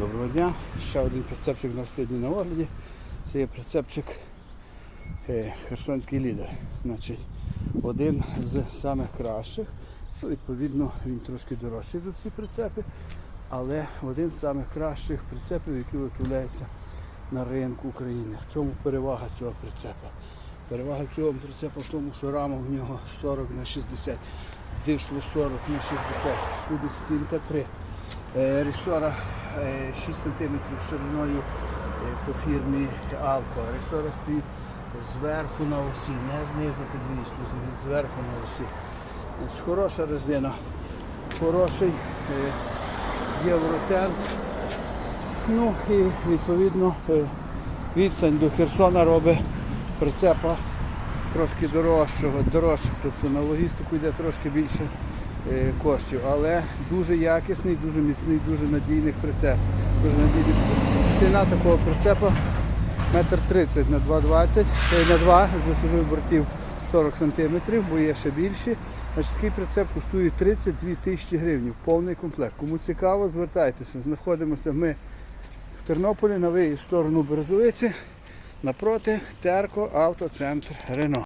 Доброго дня. Ще один прицепчик у нас сьогодні на огляді. Це є прицепчик е, Херсонський лідер. Значить, один з самих кращих. Ну, відповідно, він трошки дорожчий за всі прицепи, але один з самих кращих прицепів, які виготовляються на ринку України. В чому перевага цього прицепа? Перевага цього прицепа в тому, що рама в нього 40 на 60, дишло 40 на 60, сюди стінка 3. Е, Ресора е, 6 см шириною е, по фірмі Алко. Ресора стоїть зверху на осі, не знизу під вісю, зверху на осі. Хороша резина, хороший е, євротент. Ну і відповідно е, відстань до Херсона робить прицепа трошки дорожчого, дорожче, тобто на логістику йде трошки більше е, коштів, але дуже якісний, дуже міцний, дуже надійний прицеп. Дуже надійний. Ціна такого прицепа метр 30 на 2,20, е, на 2 з висотою бортів 40 см, бо є ще більші. Значить, такий прицеп коштує 32 тисячі гривень, повний комплект. Кому цікаво, звертайтеся. Знаходимося ми в Тернополі на виїзд сторону Березовиці, напроти Терко Автоцентр Рено.